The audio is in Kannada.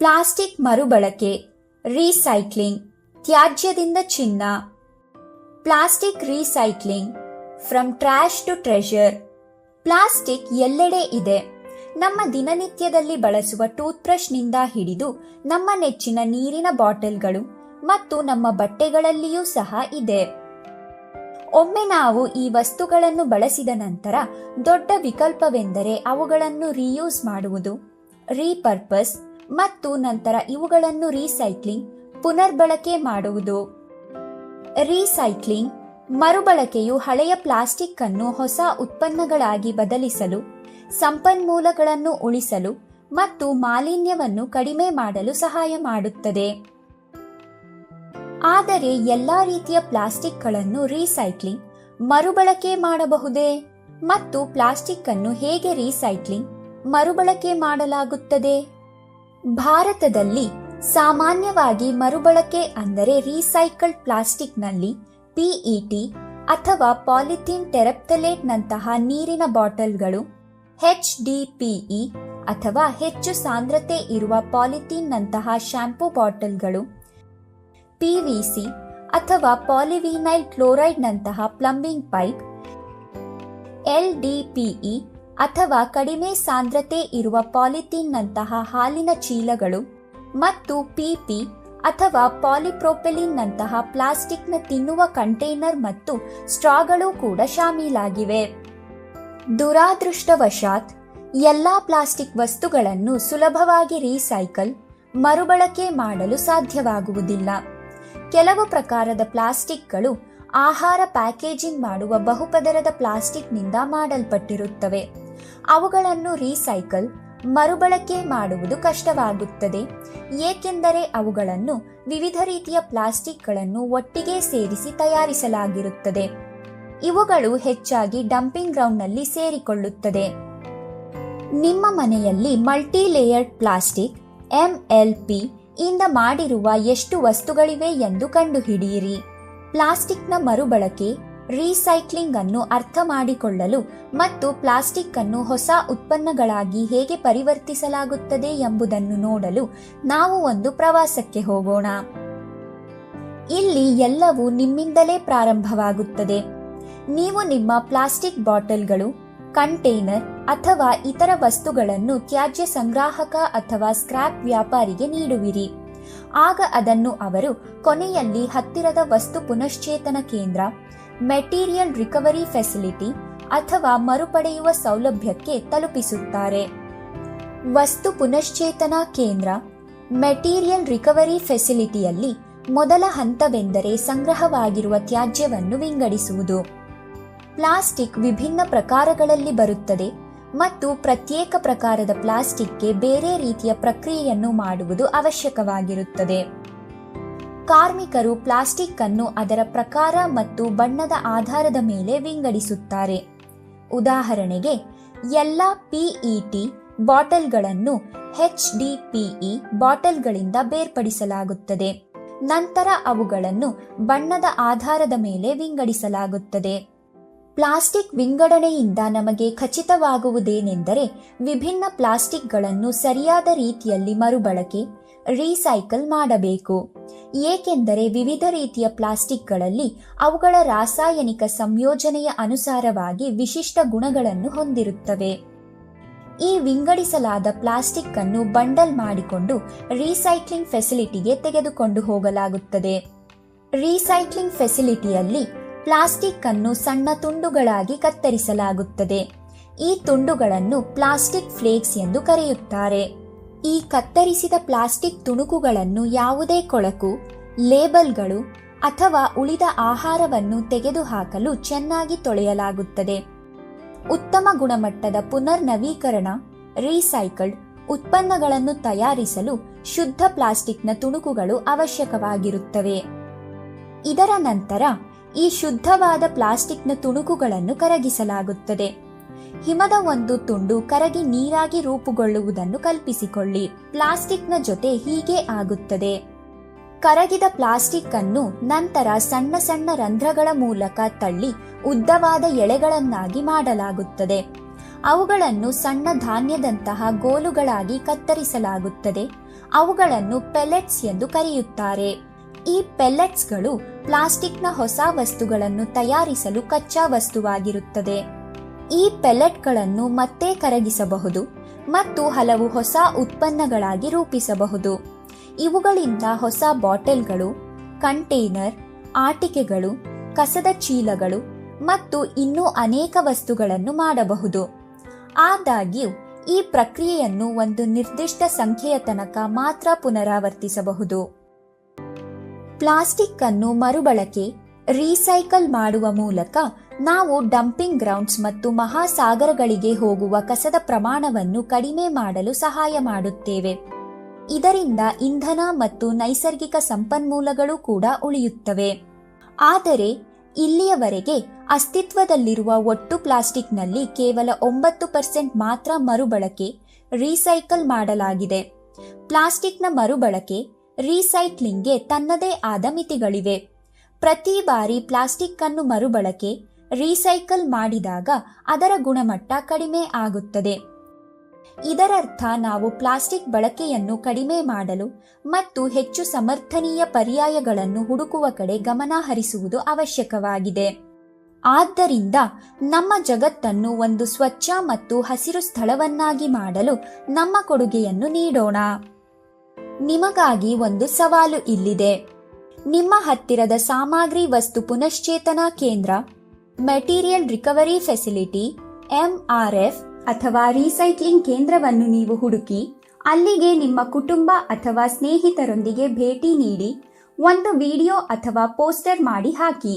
ಪ್ಲಾಸ್ಟಿಕ್ ಮರುಬಳಕೆ, ರೀಸೈಕ್ಲಿಂಗ್, ತ್ಯಾಜ್ಯದಿಂದ ಚಿನ್ನ. Plastic recycling from trash to treasure plastic ಎಲ್ಲೆಡೆ ಇದೆ. ನಮ್ಮ ದಿನನಿತ್ಯದಲ್ಲಿ ಬಳಸುವ ಟೂತ್ಬ್ರಷ್ನಿಂದ ಹಿಡಿದು ನಮ್ಮ ನೆಚ್ಚಿನ ನೀರಿನ ಬಾಟಲ್ಗಳು ಮತ್ತು ನಮ್ಮ ಬಟ್ಟೆಗಳಲ್ಲಿಯೂ ಸಹ ಇದೆ. ಒಮ್ಮೆ ನಾವು ಈ ವಸ್ತುಗಳನ್ನು ಬಳಸಿದ ನಂತರ ದೊಡ್ಡ ವಿಕಲ್ಪವೆಂದರೆ ಅವುಗಳನ್ನು ರೀಯೂಸ್ ಮಾಡುವುದು, ರೀಪರ್ಪಸ್ ಮತ್ತು ನಂತರ ಇವುಗಳನ್ನು ರೀಸೈಕ್ಲಿಂಗ್, ಪುನರ್ಬಳಕೆ ಮಾಡುವುದು. ರೀಸೈಕ್ಲಿಂಗ್, ಮರುಬಳಕೆಯು ಹಳೆಯ ಪ್ಲಾಸ್ಟಿಕ್ ಅನ್ನು ಹೊಸ ಉತ್ಪನ್ನಗಳಾಗಿ ಬದಲಿಸಲು, ಸಂಪನ್ಮೂಲಗಳನ್ನು ಉಳಿಸಲು ಮತ್ತು ಮಾಲಿನ್ಯವನ್ನು ಕಡಿಮೆ ಮಾಡಲು ಸಹಾಯ ಮಾಡುತ್ತದೆ. ಆದರೆ ಎಲ್ಲಾ ರೀತಿಯ ಪ್ಲಾಸ್ಟಿಕ್ಗಳನ್ನು ರೀಸೈಕ್ಲಿಂಗ್, ಮರುಬಳಕೆ ಮಾಡಬಹುದೇ? ಮತ್ತು ಪ್ಲಾಸ್ಟಿಕ್ ಅನ್ನು ಹೇಗೆ ರೀಸೈಕ್ಲಿಂಗ್, ಮರುಬಳಕೆ ಮಾಡಲಾಗುತ್ತದೆ? ಭಾರತದಲ್ಲಿ ಸಾಮಾನ್ಯವಾಗಿ ಮರುಬಳಕೆ ಅಂದರೆ ರೀಸೈಕಲ್ಡ್ ಪ್ಲಾಸ್ಟಿಕ್ನಲ್ಲಿ ಪಿಇಟಿ ಅಥವಾ ಪಾಲಿಥೀನ್ ಟೆರಪ್ತಲೇಟ್ನಂತಹ ನೀರಿನ ಬಾಟಲ್ಗಳು ಎಚ್ಡಿಪಿಇ ಅಥವಾ ಹೆಚ್ಚು ಸಾಂದ್ರತೆ ಇರುವ ಪಾಲಿಥೀನ್ ನಂತಹ ಶಾಂಪೂ ಬಾಟಲ್ಗಳು ಪಿವಿಸಿ ಅಥವಾ ಪಾಲಿವಿನೈಲ್ ಕ್ಲೋರೈಡ್ ನಂತಹ ಪ್ಲಂಬಿಂಗ್ ಪೈಪ್ ಎಲ್ಡಿಪಿಇ ಅಥವಾ ಕಡಿಮೆ ಸಾಂದ್ರತೆ ಇರುವ ಪಾಲಿಥೀನ್ನಂತಹ ಹಾಲಿನ ಚೀಲಗಳು ಮತ್ತು ಪಿಪಿ ಅಥವಾ ಪಾಲಿಪ್ರೋಪೆಲಿನ್ ನಂತಹ ಪ್ಲಾಸ್ಟಿಕ್ನ ತಿನ್ನುವ ಕಂಟೈನರ್ ಮತ್ತು ಸ್ಟ್ರಾಗಳು ಕೂಡ ಶಾಮೀಲಾಗಿವೆ. ದುರಾದೃಷ್ಟವಶಾತ್, ಎಲ್ಲಾ ಪ್ಲಾಸ್ಟಿಕ್ ವಸ್ತುಗಳನ್ನು ಸುಲಭವಾಗಿ ರೀಸೈಕಲ್, ಮರುಬಳಕೆ ಮಾಡಲು ಸಾಧ್ಯವಾಗುವುದಿಲ್ಲ. ಕೆಲವು ಪ್ರಕಾರದ ಪ್ಲಾಸ್ಟಿಕ್ಗಳು ಆಹಾರ ಪ್ಯಾಕೇಜಿಂಗ್ ಮಾಡುವ ಬಹುಪದರದ ಪ್ಲಾಸ್ಟಿಕ್ನಿಂದ ಮಾಡಲ್ಪಟ್ಟಿರುತ್ತವೆ. ಅವುಗಳನ್ನು ರೀಸೈಕಲ್, ಮರುಬಳಕೆ ಮಾಡುವುದು ಕಷ್ಟವಾಗುತ್ತದೆ. ಏಕೆಂದರೆ ಅವುಗಳನ್ನು ವಿವಿಧ ರೀತಿಯ ಪ್ಲಾಸ್ಟಿಕ್ಗಳನ್ನು ಒಟ್ಟಿಗೆ ಸೇರಿಸಿ ತಯಾರಿಸಲಾಗಿರುತ್ತದೆ. ಇವುಗಳು ಹೆಚ್ಚಾಗಿ ಡಂಪಿಂಗ್ ಗ್ರೌಂಡ್ನಲ್ಲಿ ಸೇರಿಕೊಳ್ಳುತ್ತದೆ. ನಿಮ್ಮ ಮನೆಯಲ್ಲಿ ಮಲ್ಟಿ ಲೇಯರ್ಡ್ ಪ್ಲಾಸ್ಟಿಕ್ ಎಂಎಲ್ಪಿ ಇಂದ ಮಾಡಿರುವ ಎಷ್ಟು ವಸ್ತುಗಳಿವೆ ಎಂದು ಕಂಡುಹಿಡಿಯಿರಿ. ಪ್ಲಾಸ್ಟಿಕ್ನ ಮರುಬಳಕೆ ರೀಸೈಕ್ಲಿಂಗ್ ಅನ್ನು ಅರ್ಥ ಮಾಡಿಕೊಳ್ಳಲು ಮತ್ತು ಪ್ಲಾಸ್ಟಿಕ್ ಅನ್ನು ಹೊಸ ಉತ್ಪನ್ನಗಳಾಗಿ ಹೇಗೆ ಪರಿವರ್ತಿಸಲಾಗುತ್ತದೆ ಎಂಬುದನ್ನು ನೋಡಲು ನಾವು ಒಂದು ಪ್ರವಾಸಕ್ಕೆ ಹೋಗೋಣ. ಇಲ್ಲಿ ಎಲ್ಲವೂ ನಿಮ್ಮಿಂದಲೇ ಪ್ರಾರಂಭವಾಗುತ್ತದೆ. ನೀವು ನಿಮ್ಮ ಪ್ಲಾಸ್ಟಿಕ್ ಬಾಟಲ್ಗಳು, ಕಂಟೈನರ್ ಅಥವಾ ಇತರ ವಸ್ತುಗಳನ್ನು ತ್ಯಾಜ್ಯ ಸಂಗ್ರಾಹಕ ಅಥವಾ ಸ್ಕ್ರಾಪ್ ವ್ಯಾಪಾರಿಗೆ ನೀಡುವಿರಿ. ಆಗ ಅದನ್ನು ಅವರು ಕೊನೆಯಲ್ಲಿ ಹತ್ತಿರದ ವಸ್ತು ಪುನಶ್ಚೇತನ ಕೇಂದ್ರ ಮೆಟೀರಿಯಲ್ ರಿಕವರಿ ಫೆಸಿಲಿಟಿ ಅಥವಾ ಮರುಪಡೆಯುವ ಸೌಲಭ್ಯಕ್ಕೆ ತಲುಪಿಸುತ್ತಾರೆ. ವಸ್ತು ಪುನಶ್ಚೇತನ ಕೇಂದ್ರ ಮೆಟೀರಿಯಲ್ ರಿಕವರಿ ಫೆಸಿಲಿಟಿಯಲ್ಲಿ ಮೊದಲ ಹಂತವೆಂದರೆ ಸಂಗ್ರಹವಾಗಿರುವ ತ್ಯಾಜ್ಯವನ್ನು ವಿಂಗಡಿಸುವುದು. ಪ್ಲಾಸ್ಟಿಕ್ ವಿಭಿನ್ನ ಪ್ರಕಾರಗಳಲ್ಲಿ ಬರುತ್ತದೆ ಮತ್ತು ಪ್ರತ್ಯೇಕ ಪ್ರಕಾರದ ಪ್ಲಾಸ್ಟಿಕ್ಗೆ ಬೇರೆ ರೀತಿಯ ಪ್ರಕ್ರಿಯೆಯನ್ನು ಮಾಡುವುದು ಅವಶ್ಯಕವಾಗಿರುತ್ತದೆ. ಕಾರ್ಮಿಕರು ಪ್ಲಾಸ್ಟಿಕ್ ಅನ್ನು ಅದರ ಪ್ರಕಾರ ಮತ್ತು ಬಣ್ಣದ ಆಧಾರದ ಮೇಲೆ ವಿಂಗಡಿಸುತ್ತಾರೆ. ಉದಾಹರಣೆಗೆ, ಎಲ್ಲ ಪಿಇಟಿ ಬಾಟಲ್ಗಳನ್ನು ಎಚ್ಡಿಪಿಇ ಬಾಟಲ್ಗಳಿಂದ ಬೇರ್ಪಡಿಸಲಾಗುತ್ತದೆ. ನಂತರ ಅವುಗಳನ್ನು ಬಣ್ಣದ ಆಧಾರದ ಮೇಲೆ ವಿಂಗಡಿಸಲಾಗುತ್ತದೆ. ಪ್ಲಾಸ್ಟಿಕ್ ವಿಂಗಡಣೆಯಿಂದ ನಮಗೆ ಖಚಿತವಾಗುವುದೇನೆಂದರೆ, ವಿಭಿನ್ನ ಪ್ಲಾಸ್ಟಿಕ್ಗಳನ್ನು ಸರಿಯಾದ ರೀತಿಯಲ್ಲಿ ಮರುಬಳಕೆ ರೀಸೈಕಲ್ ಮಾಡಬೇಕು. ಏಕೆಂದರೆ ವಿವಿಧ ರೀತಿಯ ಪ್ಲಾಸ್ಟಿಕ್ಗಳಲ್ಲಿ ಅವುಗಳ ರಾಸಾಯನಿಕ ಸಂಯೋಜನೆಯ ಅನುಸಾರವಾಗಿ ವಿಶಿಷ್ಟ ಗುಣಗಳನ್ನು ಹೊಂದಿರುತ್ತವೆ. ಈ ವಿಂಗಡಿಸಲಾದ ಪ್ಲಾಸ್ಟಿಕ್ ಅನ್ನು ಬಂಡಲ್ ಮಾಡಿಕೊಂಡು ರೀಸೈಕ್ಲಿಂಗ್ ಫೆಸಿಲಿಟಿಗೆ ತೆಗೆದುಕೊಂಡು ಹೋಗಲಾಗುತ್ತದೆ. ರೀಸೈಕ್ಲಿಂಗ್ ಫೆಸಿಲಿಟಿಯಲ್ಲಿ ಪ್ಲಾಸ್ಟಿಕ್ ಅನ್ನು ಸಣ್ಣ ತುಂಡುಗಳಾಗಿ ಕತ್ತರಿಸಲಾಗುತ್ತದೆ. ಈ ತುಂಡುಗಳನ್ನು ಪ್ಲಾಸ್ಟಿಕ್ ಫ್ಲೇಕ್ಸ್ ಎಂದು ಕರೆಯುತ್ತಾರೆ. ಈ ಕತ್ತರಿಸಿದ ಪ್ಲಾಸ್ಟಿಕ್ ತುಣುಕುಗಳನ್ನು ಯಾವುದೇ ಕೊಳಕು, ಲೇಬಲ್ಗಳು ಅಥವಾ ಉಳಿದ ಆಹಾರವನ್ನು ತೆಗೆದುಹಾಕಲು ಚೆನ್ನಾಗಿ ತೊಳೆಯಲಾಗುತ್ತದೆ. ಉತ್ತಮ ಗುಣಮಟ್ಟದ ಪುನರ್ನವೀಕರಣ, ರೀಸೈಕಲ್ಡ್ ಉತ್ಪನ್ನಗಳನ್ನು ತಯಾರಿಸಲು ಶುದ್ಧ ಪ್ಲಾಸ್ಟಿಕ್ನ ತುಣುಕುಗಳು ಅವಶ್ಯಕವಾಗಿರುತ್ತವೆ. ಇದರ ನಂತರ ಈ ಶುದ್ಧವಾದ ಪ್ಲಾಸ್ಟಿಕ್ನ ತುಣುಕುಗಳನ್ನು ಕರಗಿಸಲಾಗುತ್ತದೆ. ಹಿಮದ ಒಂದು ತುಂಡು ಕರಗಿ ನೀರಾಗಿ ರೂಪುಗೊಳ್ಳುವುದನ್ನು ಕಲ್ಪಿಸಿಕೊಳ್ಳಿ. ಪ್ಲಾಸ್ಟಿಕ್ನ ಜೊತೆ ಹೀಗೆ ಆಗುತ್ತದೆ. ಕರಗಿದ ಪ್ಲಾಸ್ಟಿಕ್ ಅನ್ನು ನಂತರ ಸಣ್ಣ ಸಣ್ಣ ರಂಧ್ರಗಳ ಮೂಲಕ ತಳ್ಳಿ ಉದ್ದವಾದ ಎಳೆಗಳನ್ನಾಗಿ ಮಾಡಲಾಗುತ್ತದೆ. ಅವುಗಳನ್ನು ಸಣ್ಣ ಧಾನ್ಯದಂತಹ ಗೋಲುಗಳಾಗಿ ಕತ್ತರಿಸಲಾಗುತ್ತದೆ. ಅವುಗಳನ್ನು ಪೆಲೆಟ್ಸ್ ಎಂದು ಕರೆಯುತ್ತಾರೆ. ಈ ಪೆಲೆಟ್ಸ್ಗಳು ಪ್ಲಾಸ್ಟಿಕ್ನ ಹೊಸ ವಸ್ತುಗಳನ್ನು ತಯಾರಿಸಲು ಕಚ್ಚಾ ವಸ್ತುವಾಗಿರುತ್ತದೆ. ಈ ಪೆಲೆಟ್ಗಳನ್ನು ಮತ್ತೆ ಕರಗಿಸಬಹುದು ಮತ್ತು ಹಲವು ಹೊಸ ಉತ್ಪನ್ನಗಳಾಗಿ ರೂಪಿಸಬಹುದು. ಇವುಗಳಿಂದ ಹೊಸ ಬಾಟಲ್ಗಳು, ಕಂಟೈನರ್, ಆಟಿಕೆಗಳು, ಕಸದ ಚೀಲಗಳು ಮತ್ತು ಇನ್ನೂ ಅನೇಕ ವಸ್ತುಗಳನ್ನು ಮಾಡಬಹುದು. ಆದಾಗ್ಯೂ, ಈ ಪ್ರಕ್ರಿಯೆಯನ್ನು ಒಂದು ನಿರ್ದಿಷ್ಟ ಸಂಖ್ಯೆಯ ತನಕ ಮಾತ್ರ ಪುನರಾವರ್ತಿಸಬಹುದು. ಪ್ಲಾಸ್ಟಿಕ್ ಅನ್ನು ಮರುಬಳಕೆ, ರೀಸೈಕಲ್ ಮಾಡುವ ಮೂಲಕ ನಾವು ಡಂಪಿಂಗ್ ಗ್ರೌಂಡ್ಸ್ ಮತ್ತು ಮಹಾಸಾಗರಗಳಿಗೆ ಹೋಗುವ ಕಸದ ಪ್ರಮಾಣವನ್ನು ಕಡಿಮೆ ಮಾಡಲು ಸಹಾಯ ಮಾಡುತ್ತೇವೆ. ಇದರಿಂದ ಇಂಧನ ಮತ್ತು ನೈಸರ್ಗಿಕ ಸಂಪನ್ಮೂಲಗಳು ಕೂಡ ಉಳಿಯುತ್ತವೆ. ಆದರೆ, ಇಲ್ಲಿಯವರೆಗೆ ಅಸ್ತಿತ್ವದಲ್ಲಿರುವ ಒಟ್ಟು ಪ್ಲಾಸ್ಟಿಕ್ನಲ್ಲಿ ಕೇವಲ ಒಂಬತ್ತು ಪರ್ಸೆಂಟ್ ಮಾತ್ರ ಮರುಬಳಕೆ, ರೀಸೈಕಲ್ ಮಾಡಲಾಗಿದೆ. ಪ್ಲಾಸ್ಟಿಕ್ನ ಮರುಬಳಕೆ, ರೀಸೈಕ್ಲಿಂಗ್ಗೆ ತನ್ನದೇ ಆದ ಮಿತಿಗಳಿವೆ. ಪ್ರತಿ ಬಾರಿ ಪ್ಲಾಸ್ಟಿಕ್ ಅನ್ನು ಮರುಬಳಕೆ ರೀಸೈಕಲ್ ಮಾಡಿದಾಗ ಅದರ ಗುಣಮಟ್ಟ ಕಡಿಮೆ ಆಗುತ್ತದೆ. ಇದರರ್ಥ ನಾವು ಪ್ಲಾಸ್ಟಿಕ್ ಬಳಕೆಯನ್ನು ಕಡಿಮೆ ಮಾಡಲು ಮತ್ತು ಹೆಚ್ಚು ಸಮರ್ಥನೀಯ ಪರ್ಯಾಯಗಳನ್ನು ಹುಡುಕುವ ಕಡೆ ಗಮನ ಹರಿಸುವುದು ಅವಶ್ಯಕವಾಗಿದೆ. ಆದ್ದರಿಂದ ನಮ್ಮ ಜಗತ್ತನ್ನು ಒಂದು ಸ್ವಚ್ಛ ಮತ್ತು ಹಸಿರು ಸ್ಥಳವನ್ನಾಗಿ ಮಾಡಲು ನಮ್ಮ ಕೊಡುಗೆಯನ್ನು ನೀಡೋಣ. ನಿಮಗಾಗಿ ಒಂದು ಸವಾಲು ಇಲ್ಲಿದೆ. ನಿಮ್ಮ ಹತ್ತಿರದ ಸಾಮಗ್ರಿ ವಸ್ತು ಪುನಶ್ಚೇತನಾ ಕೇಂದ್ರ ಮೆಟೀರಿಯಲ್ ರಿಕವರಿ ಫೆಸಿಲಿಟಿ, ಎಂಆರ್ಎಫ್ ಅಥವಾ ರೀಸೈಕ್ಲಿಂಗ್ ಕೇಂದ್ರವನ್ನು ನೀವು ಹುಡುಕಿ, ಅಲ್ಲಿಗೆ ನಿಮ್ಮ ಕುಟುಂಬ ಅಥವಾ ಸ್ನೇಹಿತರೊಂದಿಗೆ ಭೇಟಿ ನೀಡಿ, ಒಂದು ವಿಡಿಯೋ ಅಥವಾ ಪೋಸ್ಟರ್ ಮಾಡಿ ಹಾಕಿ.